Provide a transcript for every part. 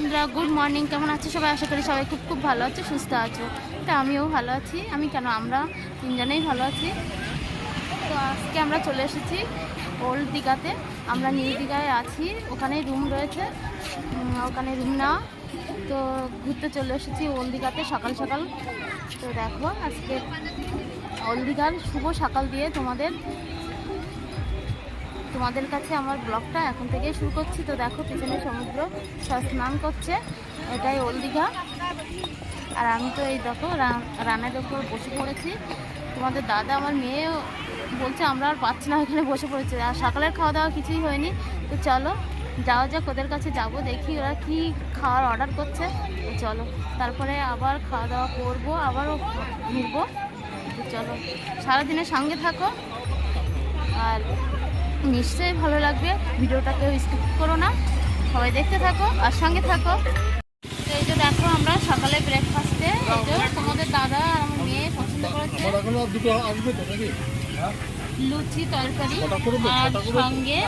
বন্ধুরা good morning কেমন আছো সবাই? আশা করি সবাই খুব খুব ভালো আছে, সুস্থ আছো। তো আমিও ভালো আছি। আমি কেন? আমরা তিনজনেই ভালো আছি। তো আজকে আমরা চলে এসেছি ওল্ড দীঘাতে। আমরা নিউ দীঘায় আছি। ওখানে রুম রয়েছে। ওখানে রুম নেওয়া। তো ঘুরতে চলে এসেছি ওল্ড দীঘাতে সকাল সকাল। তো দেখো আজকে ওল্ড দীঘার শুভ সকাল দিয়ে তোমাদের তোমাদের কাছে আমার ব্লগটা এখন থেকেই শুরু করছি। তো দেখো, পিছনে সমুদ্র স্নান করছে। এটাই ওল দীঘা। আর আমি তো এই দেখো রানের ওপর বসে পড়েছি। তোমাদের দাদা আমার মেয়ে বলছে, আমরা আর পাচ্ছি না এখানে বসে পড়েছি। আর সকালের খাওয়া দাওয়া কিছুই হয়নি। তো চলো, যাওয়া যাক, ওদের কাছে যাব, দেখি ওরা কি খাওয়ার অর্ডার করছে। চলো, তারপরে আবার খাওয়া দাওয়া করব, আবারও ঘুরবো। চলো, সারাদিনের সঙ্গে থাকো। আর নিশ্চয়ই ভালো লাগবে। ভিডিওটা কেউ স্কিপ করো না। সবাই দেখতে থাকো আর সঙ্গে থাকো। তো এই যে দেখো আমরা সকালে ব্রেকফাস্টে এই যে তোমাদের দাদা আর আমার মেয়ে পছন্দ করেছে লুচি তরকারি আর সঙ্গে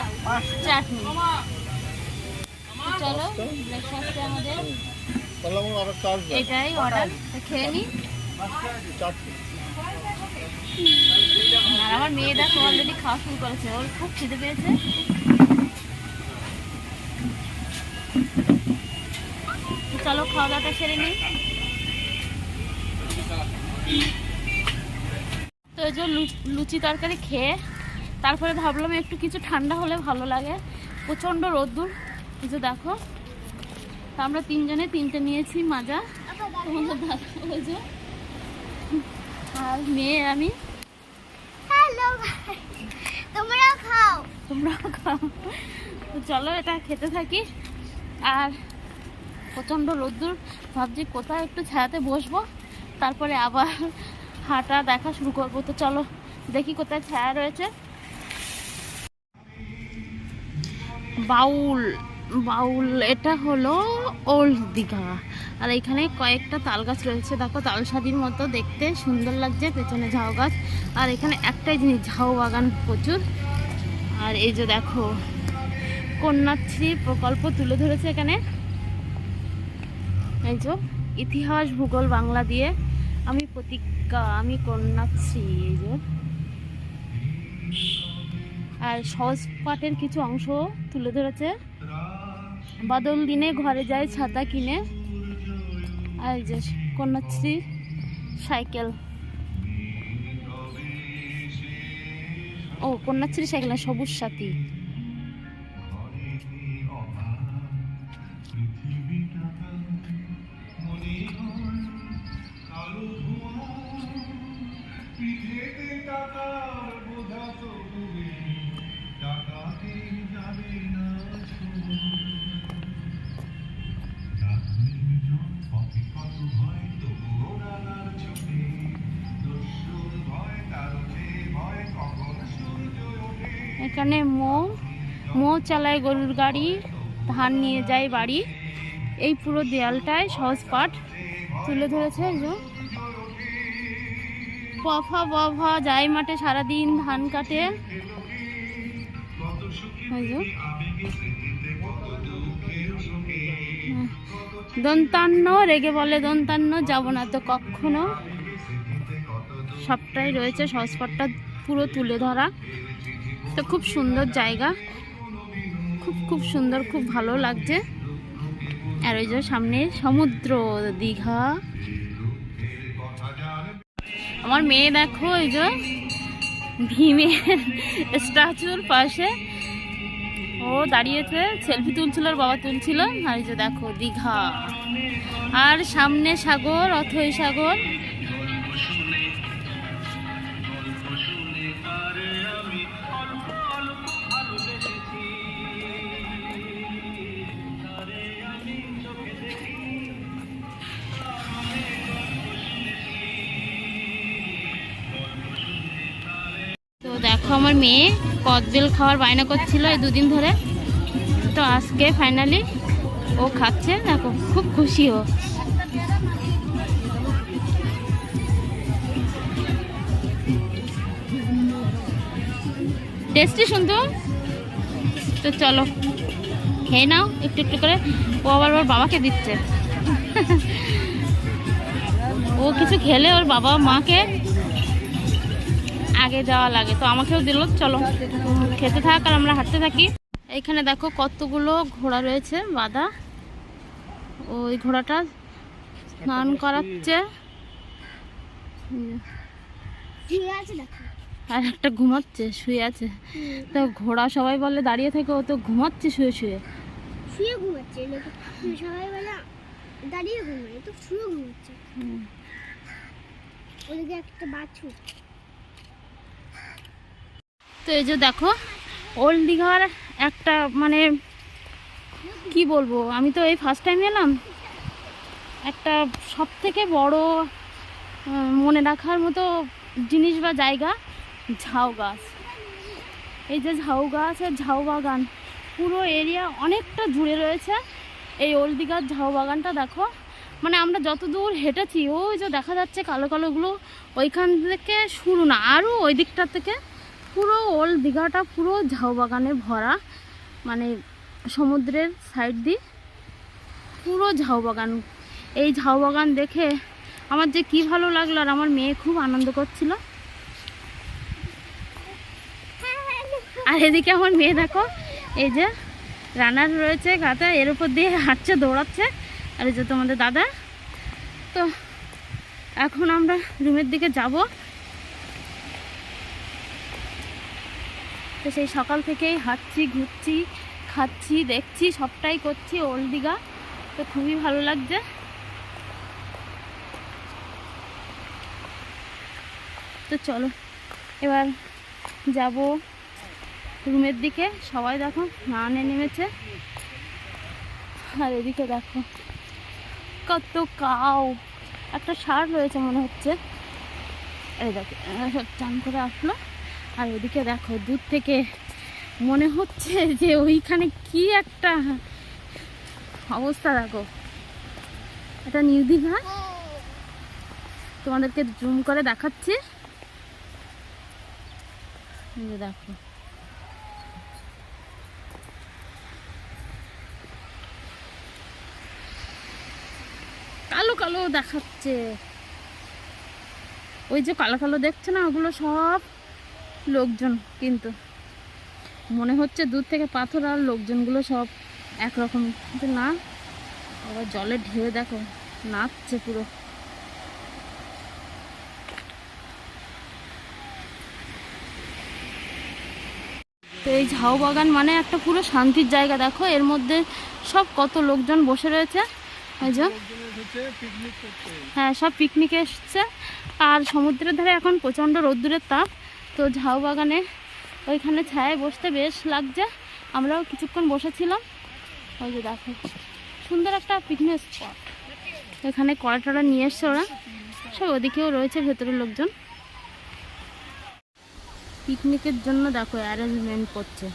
চাটনি। চলো ব্রেকফাস্টে আমাদের এটাই অর্ডার খেয়ে নিই চারটে আর আমার মেয়ে দেখো অলরেডি খাওয়া শুরু করেছে, ওর খুব খিদে পেয়েছে। চলো খাওয়া দাওয়াটা সেরে নিই। তো এই যে লুচি তরকারি খেয়ে, তারপরে ভাবলাম একটু কিছু ঠান্ডা হলে ভালো লাগে। প্রচণ্ড রোদ্দুর, এই যে দেখো। তা আমরা তিনজনে তিনটে নিয়েছি মাজা। তোমাদের দাদা, ওই যে। আর মেয়ে আমি। হ্যালো তোমরা খাও। তোমরা খাও। চলো এটা খেতে থাকি। আর প্রচণ্ড রোদ্দুর, ভাবছি কোথায় একটু ছায়াতে বসবো। তারপরে আবার হাঁটা দেখা শুরু করব। তো চলো দেখি কোথায় ছায়া রয়েছে। বাউল বাউল, এটা হলো ওল্ড দীঘা। আর এখানে কয়েকটা তাল গাছ রয়েছে। দেখো তাল সাদির মতো দেখতে, সুন্দর লাগছে, পেছনে ঝাউ গাছ। আর এখানে একটাই জিনিস, ঝাউ বাগান প্রচুর। আর এই যে দেখো, কন্যাশ্রী প্রকল্প তুলে ধরেছে এখানে। এই যে ইতিহাস, ভূগোল, বাংলা দিয়ে আমি প্রতিজ্ঞা, আমি কন্যাশ্রী, এই যে। আর সহজ পাঠের কিছু অংশ তুলে ধরেছে। বাদল দিনে ঘরে যায়, ছাতা কিনে। আর যে কন্যাশ্রী সাইকেল। ও কন্যাশ্রী সাইকেল সবুজ সাথী। এখানে মো মো চালায় গরুর গাড়ি, ধান নিয়ে যায় বাড়ি। এই পুরো দেয়ালটায় সহজ পাঠ তুলে ধরেছে পফা বফা যায় মাঠে সারাদিন, ধান কাটে। দন্তান্ন, রেগে বলে দন্তান্ন, যাব না তো কখনো। সবটাই রয়েছে সহজপাঠটা পুরো তুলে ধরা। তো খুব সুন্দর জায়গা। খুব খুব সুন্দর, খুব ভালো লাগছে। আর ওই যে সামনে সমুদ্র দীঘা। আমার মেয়ে দেখো, ওই যে ভীমের স্ট্যাচুর পাশে। ও দাঁড়িয়েছে, সেলফি তুলছিল ওর বাবা তুলছিল। আর এই যে দেখো, দীঘা। আর সামনে সাগর, অথই সাগর। দেখো আমার মেয়ে কদবেল খাওয়ার বায়না করছিল এই দুদিন ধরে। তো আজকে ফাইনালি ও খাচ্ছে, দেখো, খুব খুশি ও। টেস্টি শুনতো? তো চলো, খেয়ে নাও, একটু একটু করে। ও আবার ওর বাবাকে দিচ্ছে। ও কিছু খেলে ওর বাবা মাকে আগে যাওয়া লাগে। তো আমাকেও দিল চলো। খেতে থাক আর আমরা হাঁটতে থাকি। এইখানে দেখো কতগুলো ঘোড়া রয়েছে বাঁধা ওই ঘোড়াটা স্নান করাচ্ছে। আর একটা ঘুমাচ্ছে শুয়ে আছে। তো ঘোড়া সবাই বলে দাঁড়িয়ে থেকে ও তো ঘুমাচ্ছে শুয়ে শুয়ে। শুয়ে ঘুমাচ্ছে সবাই বলে দাঁড়িয়ে ঘুমায় তো শুয়ে ঘুমাচ্ছে। ওদিকে একটা বাছুর। তো এই যে দেখো ওল্ড দীঘার একটা মানে কি বলব, আমি তো এই ফার্স্ট টাইম এলাম একটা সব থেকে বড় মনে রাখার মতো জিনিস বা জায়গা ঝাউ গাছ। এই যে ঝাউ গাছ আর ঝাউ বাগান, পুরো এরিয়া অনেকটা জুড়ে রয়েছে। এই ওল্ড দীঘার ঝাউ বাগানটা দেখো মানে আমরা যত দূর হেঁটেছি, ওই যে দেখা যাচ্ছে কালো কালোগুলো, ওইখান থেকে শুরু না আরও ওই দিকটা থেকে পুরো ওল্ড দীঘাটা পুরো ঝাউ বাগানে ভরা মানে সমুদ্রের সাইড দিয়ে পুরো ঝাউ বাগান। এই ঝাউ বাগান দেখে আমার যে কি ভালো লাগল আর আমার মেয়ে খুব আনন্দ করছিল। আর এদিকে আমার মেয়ে দেখো, এই যে রানার রয়েছে গাতা, এর উপর দিয়ে হাঁটছে, দৌড়াচ্ছে। আর এই যে তোমাদের দাদা। তো এখন আমরা রুমের দিকে যাব। তো সেই সকাল থেকেই হাঁটছি, ঘুরছি, খাচ্ছি, দেখছি, সবটাই করছি ওল্ড দীঘা। তো খুবই ভালো লাগছে। তো চলো, এবার যাব রুমের দিকে। সবাই দেখো, স্নানে নেমেছে। আর এদিকে দেখো, কত কাউ একটা সার রয়েছে মনে হচ্ছে। এই দেখো সব চান করে আসলো। আর ওদিকে দেখো, দূর থেকে মনে হচ্ছে যে ওইখানে কি একটা অবস্থা, দেখো। এটা নিউ দীঘা। তোমাদেরকে জুম করে দেখাচ্ছি। দেখো। কালো কালো দেখাচ্ছে। ওই যে কালো কালো দেখছে না, ওগুলো সব লোকজন কিন্তু। মনে হচ্ছে দূর থেকে পাথর আর লোকজনগুলো সব একরকম। কিন্তু না আবার জলের ঢেউ দেখো, নাচছে পুরো। তো এই ঝাউ বাগান মানে একটা পুরো শান্তির জায়গা, দেখো। এর মধ্যে সব কত লোকজন বসে রয়েছে। হ্যাঁ সব পিকনিকে এসছে। আর সমুদ্রের ধারে এখন প্রচণ্ড রোদ্দুরের তাপ। তো ঝাউ বাগানে ওইখানে ছায় বসতে বেশ লাগছে। আমরাও কিছুক্ষণ বসেছিলাম। ওই যে দেখো, সুন্দর একটা পিকনিক স্পট এখানে কড়া টড়া নিয়ে এসছে ওরা। সব ওদিকেও রয়েছে ভেতরের লোকজন। পিকনিকের জন্য দেখো অ্যারেঞ্জমেন্ট করছে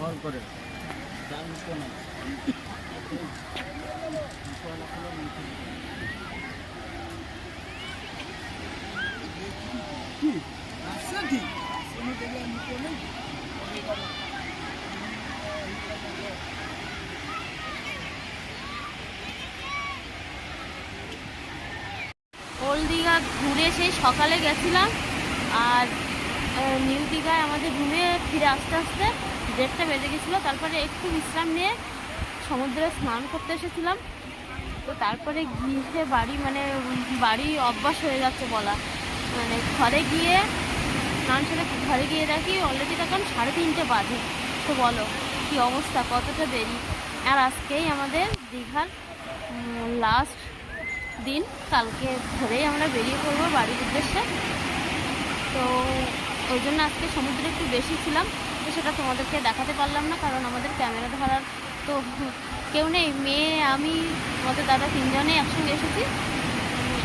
ভর করে ওল্ড দীঘা ঘুরে সেই সকালে গেছিলাম আর নিউ দীঘায় আমাদের রুমে ফিরে আসতে আসতে দেড়টা বেজে গেছিল। তারপরে একটু বিশ্রাম নিয়ে সমুদ্রে স্নান করতে এসেছিলাম। তো তারপরে গিয়ে বাড়ি মানে বাড়ি অভ্যাস হয়ে যাচ্ছে বলা। মানে ঘরে গিয়ে স্নান সেরে ঘরে গিয়ে দেখি অলরেডি তখন সাড়ে তিনটে বাজে। তো বলো, কি অবস্থা? কতটা দেরি? আর আজকেই আমাদের দীঘার লাস্ট দিন, কালকে ধরেই আমরা বেরিয়ে পড়ব বাড়ির উদ্দেশ্যে। তো ওই জন্য আজকে সমুদ্রে একটু বেশি ছিলাম, তো সেটা তোমাদেরকে দেখাতে পারলাম না, কারণ আমাদের ক্যামেরা ধরার তো কেউ নেই। মেয়ে, আমি আমাদের দাদা তিনজনে একসঙ্গে এসেছি।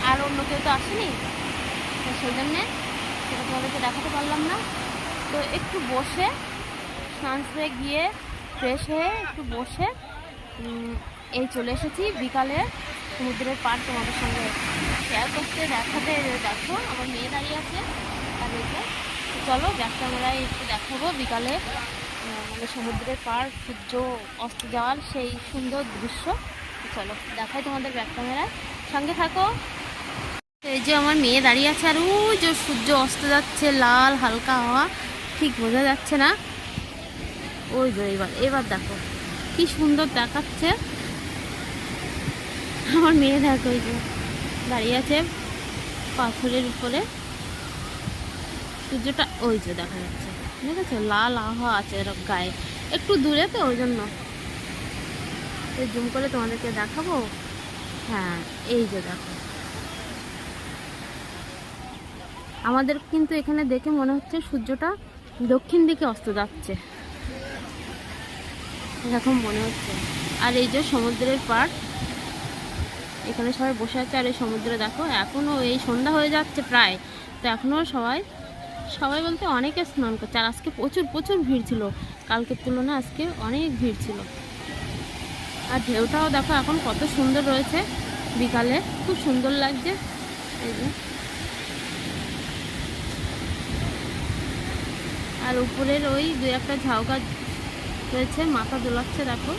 আর অন্য কেউ তো আসেনি। তো সেই জন্যে সেটা তোমাদেরকে দেখাতে পারলাম না। তো একটু বসে, স্নান সেরে গিয়ে ফ্রেশ হয়ে একটু বসে এই চলে এসেছি বিকালে। সমুদ্রের পাড় তোমাদের সঙ্গে শেয়ার করতে, দেখাতে দেখো আমার মেয়ে দাঁড়িয়ে আছে, আর এই চলো ব্যাক ক্যামেরায় একটু দেখাবো। বিকালে মানে সমুদ্রের পাড়, সূর্য অস্ত যাওয়ার সেই সুন্দর দৃশ্য। চলো, দেখাই তোমাদের ব্যাক ক্যামেরায় সঙ্গে থাকো। এই যে আমার মেয়ে দাঁড়িয়ে আছে, আর ওই যে সূর্য অস্ত যাচ্ছে, লাল, হালকা হাওয়া। ঠিক বোঝা যাচ্ছে না। ওই যে এবার এবার দেখো। কি সুন্দর দেখাচ্ছে। আমার মেয়ে দেখো ওই যে দাঁড়িয়ে আছে পাথরের উপরে। সূর্যটা ওই যে দেখা যাচ্ছে। ঠিক আছে? লাল আহা আছে এরকম গায়ে। একটু দূরে তো, ওই জন্য। জুম করে তোমাদেরকে দেখাবো। হ্যাঁ এই যে দেখো। আমাদের কিন্তু এখানে দেখে মনে হচ্ছে সূর্যটা দক্ষিণ দিকে অস্ত যাচ্ছে। এরকম মনে হচ্ছে। আর এই যে সমুদ্রের পাড় এখানে সবাই বসে আছে আর এই সমুদ্রে দেখো এখনও এই সন্ধ্যা হয়ে যাচ্ছে প্রায়। তো এখনও সবাই সবাই বলতে অনেকে স্নান করছে। আর আজকে প্রচুর প্রচুর ভিড় ছিল। কালকের তুলনায় আজকে অনেক ভিড় ছিল। আর ঢেউটাও দেখো এখন কত সুন্দর রয়েছে বিকালে। খুব সুন্দর লাগছে। এই যে। আর উপরের ওই দু একটা ঝাউ গাছ রয়েছে, মাথা দোলাচ্ছে দেখো।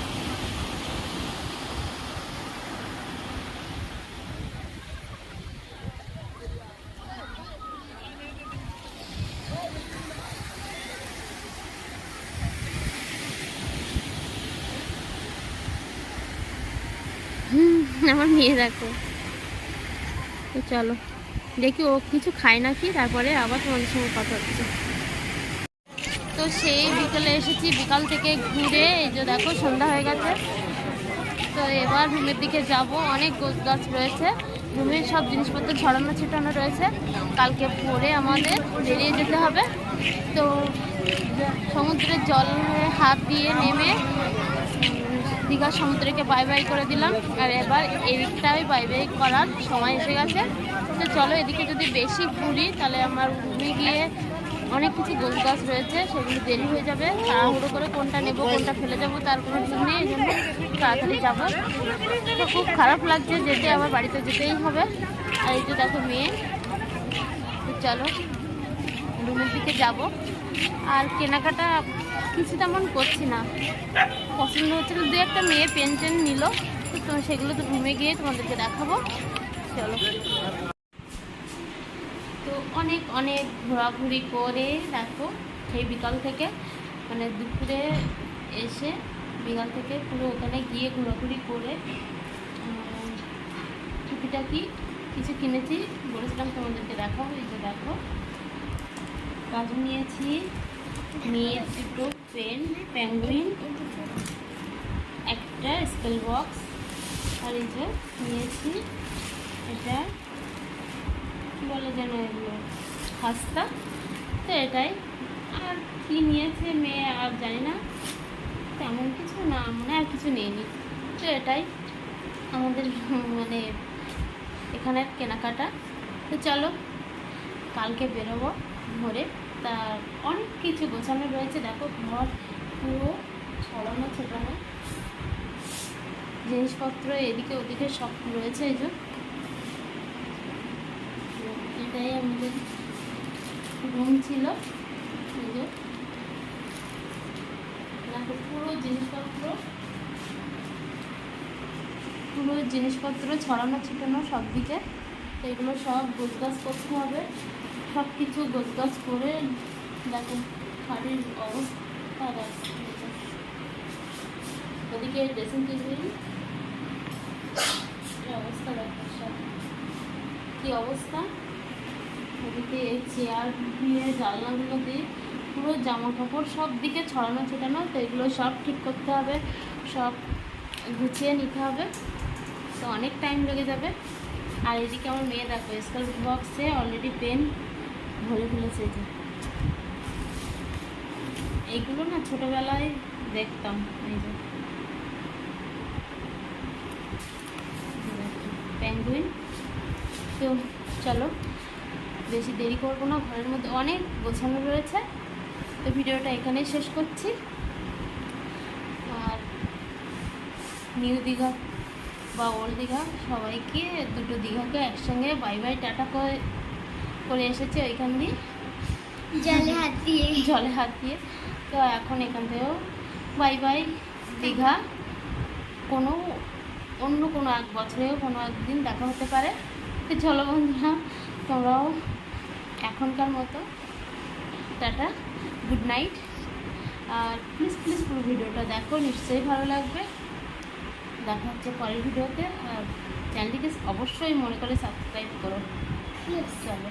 আমার মেয়ে দেখো। তো চলো, দেখি ও কিছু খায় নাকি, তারপরে আবার তোমাদের সঙ্গে কথা হচ্ছে। তো সেই বিকালে এসেছি, বিকাল থেকে ঘুরে, এই যে দেখো সন্ধ্যা হয়ে গেছে। তো এবার রুমের দিকে যাব, অনেক গোছ গাছ রয়েছে। রুমের সব জিনিসপত্র ছড়ানো ছিটানো রয়েছে। কালকে পরে আমাদের বেরিয়ে যেতে হবে। তো সমুদ্রের জলে হাত দিয়ে নেমে দীঘার সমুদ্রকে বাই বাই করে দিলাম। আর এবার এদিকটাই বাই বাই করার সময় এসে গেছে। তো চলো এদিকে যদি বেশি ঘুরি, তাহলে আমার রুমে গিয়ে অনেক কিছু গোল গাছ রয়েছে, সেগুলো দেরি হয়ে যাবে। তাড়াহুড়ো করে কোনটা নেব, কোনটা ফেলে যাব তার কোনো ঠিক নেই, এই জন্য তাড়াতাড়ি যাব। তো খুব খারাপ লাগছে যেতে, আমার বাড়িতে যেতেই হবে। আর এই যে দেখো মেয়ে। চলো, রুমের দিকে যাব। আর কেনাকাটা কিছু তেমন করছি না। পছন্দ হচ্ছিল দু একটা মেয়ে পেন টেন নিল। তো সেগুলো তো রুমে গিয়ে তোমাদেরকে দেখাবো। চলো। তো অনেক অনেক ঘোরাঘুরি করে দেখো সেই বিকাল থেকে। মানে দুপুরে এসে বিকাল থেকে পুরো ওখানে গিয়ে ঘোরাঘুরি করে উম, টুকিটাকি কিছু কিনেছি বলেছিলাম তোমাদেরকে দেখাবো এই যে দেখো। কাজু নিয়েছি মেয়ের দুটো পেন প্যাঙ্গুইন একটা স্কেল বক্স আর এই নিয়েছি এটা, কী বলে যেন এগুলো, খাস্তা। তো এটাই। আর কি নিয়েছে মেয়ে আর জানি না, তেমন কিছু না মানে আর কিছু নেইনি। তো এটাই আমাদের মানে এখানের কেনাকাটা। তো চলো, কালকে বেরোবো ভোরে। তা অনেক কিছু গোছানো রয়েছে। দেখো, ঘর পুরো ছড়ানো, ছোটানো। জিনিসপত্র এদিকে ওদিকে সব রয়েছে এই এটাই আমাদের রুম ছিল। এই দেখো, পুরো জিনিসপত্র পুরো জিনিসপত্র ছড়ানো, ছিটানো সব দিকে তো এগুলো সব গোছগাছ করতে হবে। সব কিছু গোছগাছ করে দেখো শাড়ির অবস্থা। ওদিকে ড্রেসিং টেবিল অবস্থা দেখো সব। কী অবস্থা? ওদিকে চেয়ার দিয়ে জানলাগুলো দিয়ে পুরো জামা কাপড় সব দিকে ছড়ানো ছিটানো, তো এগুলো সব ঠিক করতে হবে, সব গুছিয়ে নিতে হবে। তো অনেক টাইম লেগে যাবে। আর এদিকে আমার মেয়ে দেখো স্কুল বক্সে অলরেডি পেন ভরে ফেলেছে যে এইগুলো না ছোটোবেলায় দেখতাম, এই যে। প্যাঙ্গুইন তো চলো, বেশি দেরি করব না, ঘরের মধ্যে অনেক গোছানো রয়েছে। তো ভিডিওটা এখানেই শেষ করছি। আর নিউ দীঘা বা ওল্ড দীঘা, সবাইকে দুটো দীঘাকে একসঙ্গে বাই বাই, টাটা করে করে এসেছি ওইখান দিয়ে। জলে হাত দিয়ে। জলে হাত দিয়ে। তো এখন এখান থেকেও বাই বাই দীঘা। কোনো অন্য কোনো এক বছরেও কোনো একদিন দেখা হতে পারে। তো চলো বন্ধুরা তোমরাও এখনকার মতো টাটা গুড নাইট আর প্লিজ প্লিজ পুরো ভিডিওটা দেখো নিশ্চয়ই ভালো লাগবে। দেখা হচ্ছে পরের ভিডিওতে। আর চ্যানেলটিকে অবশ্যই মনে করে সাবস্ক্রাইব করো। চলো।